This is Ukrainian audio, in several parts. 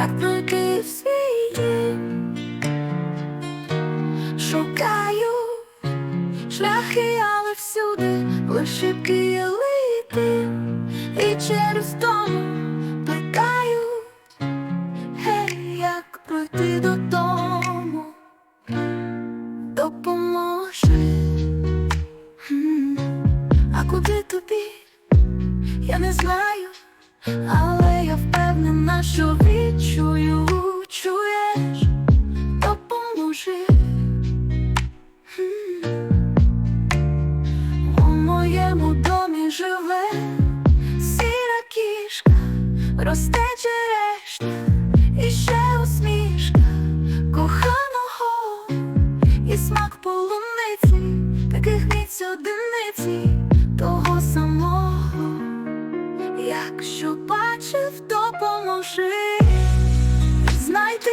як пройти свій Шукаю шляхи, але всюди лише килити і через тому плекаю, гей, як пройти додому, допоможи, а куди тобі? Я не знаю, але я впевнена, що росте черешня і ще усмішка коханого, і смак полуниці, таких міць одиниці того самого, якщо бачив, допоможи. Знайте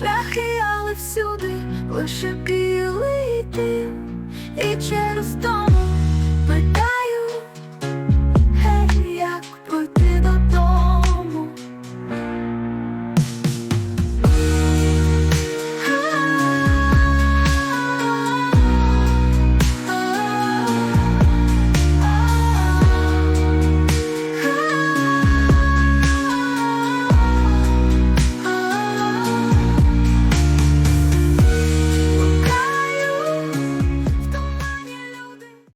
шляхи, але всюди лише білий.